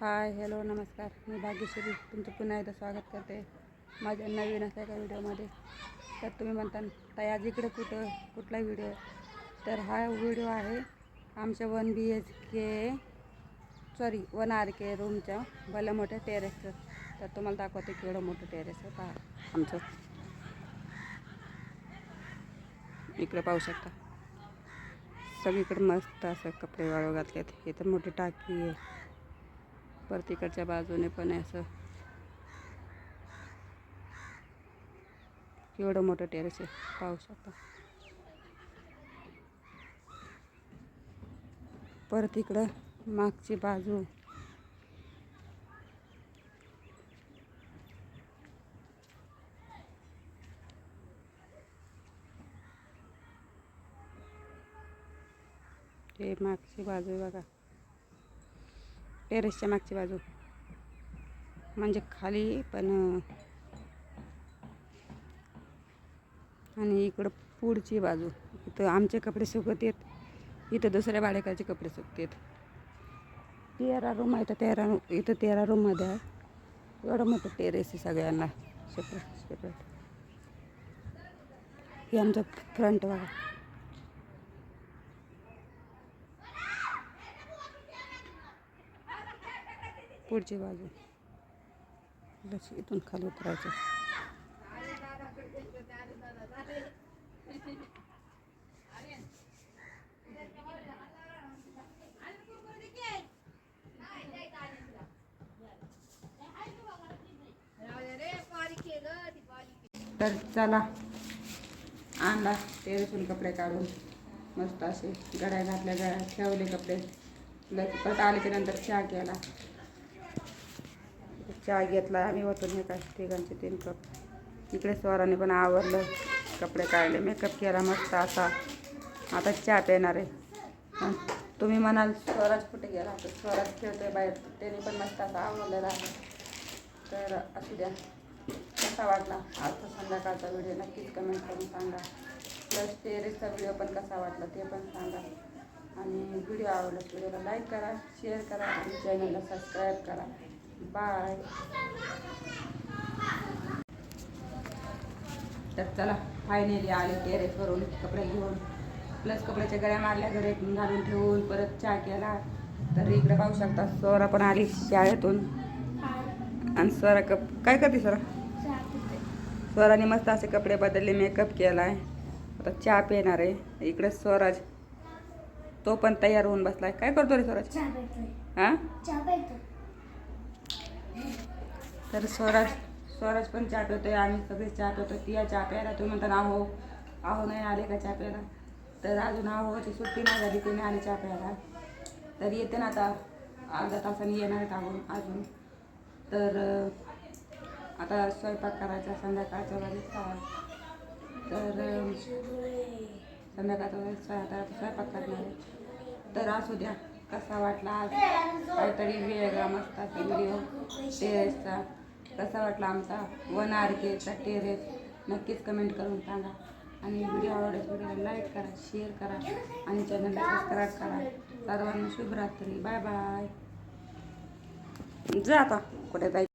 Hi hello नमस्कार. मी भाग्यश्री. तुमचं पुन्हा एकदा स्वागत करते माझ्या नवीन अशा एका व्हिडिओमध्ये. तर तुम्ही म्हणता ताई आज इकडे कुठं? कुठला व्हिडिओ? तर हा व्हिडिओ आहे आमच्या one B H K sorry one R K रूमच्या भलं मोठ्या टेरेसचं तर तुम्हाला दाखवते केवढं मोठं टेरेस आहे. पहा आमचं. इकडे पाहू शकता. सगळीकडे मस्त असं कपडे वाळू घातलेत. इथं मोठी टाकी आहे. परत इकडच्या बाजूने पण आहे असं. केवढं मोठं टेरेस आहे पाहू शकता. परत इकडं मागची बाजू. हे मागची बाजू बघा. टेरेसच्या मागची बाजू. म्हणजे खाली पण आणि इकडं पुढची बाजू. इथं आमचे कपडे सुकत येत इथं दुसऱ्या बाळेकाचे कपडे सुकतात तेरा रूम आहे तर तेरा इथं तेरा रूममध्ये आहे. एवढं मोठं टेरेस आहे सगळ्यांना. सेपरेट सेपरेट हे आमचं फ्रंट बघा. पुढची बाजू. लक्ष इथून खाली उतरायचं. तर चला आणला टेरेसून कपडे काढून. मस्त असे गड्या घातल्या गळ्या ठेवले कपडे. परत आले की नंतर चहा केला. चहा घेतला आम्ही होतो हे काय तिघांचे तीन कप. इकडे स्वराने पण आवरलं कपडे काढले मेकअप केला मस्त असा. आता चहा पिणार आहे. तुम्ही म्हणाल स्वराज कुठे गेला? तर स्वराज खेळतोय बाहेर. त्याने पण मस्त असा आवडलेला आहे. तर असू द्या. कसा वाटला? आजचा संध्याकाळचा व्हिडिओ नक्कीच कमेंट करून सांगा. प्लस टेरेसचा व्हिडिओ पण कसा वाटला ते पण सांगा. आणि व्हिडिओ आवडला व्हिडिओला लाईक करा शेअर करा आणि चॅनलला सबस्क्राईब करा. बाय. तर चला फायनली आले टेरेसवरून कपडे घेऊन. प्लस कपड्याच्या गळ्या मारल्या घरी घालून ठेवून परत चहा केला. तर इकडे पाहू शकता स्वरा पण आली शाळेतून. आणि स्वरा कप काय करते स्वरा स्वराने मस्त असे कपडे बदलले मेकअप केला आहे आता चहा पिणार आहे. इकडे स्वराज तो पण तयार होऊन बसलाय. काय करतो रे स्वराज? हां? तर स्वराज स्वराज पण चहा पितोय आम्ही सगळे चहा पितो. ती चहा प्यायला तुम्ही म्हणता आहो आहो नाही आले का चहा प्यायला? तर अजून आहोची सुट्टी नाही झाली ते नाही आले चहा प्यायला. तर येते ना आता अर्धा तासाने येणार आहेत आहो अजून. तर आता स्वयंपाक करायचा संध्याकाळच्या वेळेस सहा तर संध्याकाळचा संध्याकाळच्या वेळेस आता स्वयंपाक करणार आहे. तर असू द्या कसा वाटला आज? काहीतरी वेगळा मस्त व्हिडिओ टेरेसचा कसा वाटला आमचा वन आर केचा टेरेस? नक्कीच कमेंट करून सांगा. आणि व्हिडिओ आवडल्यास व्हिडिओला लाईक करा शेअर करा आणि चॅनलला सबस्क्राईब करा. सर्वांना शुभरात्री. बाय बाय जा आता. कुठे जायचं?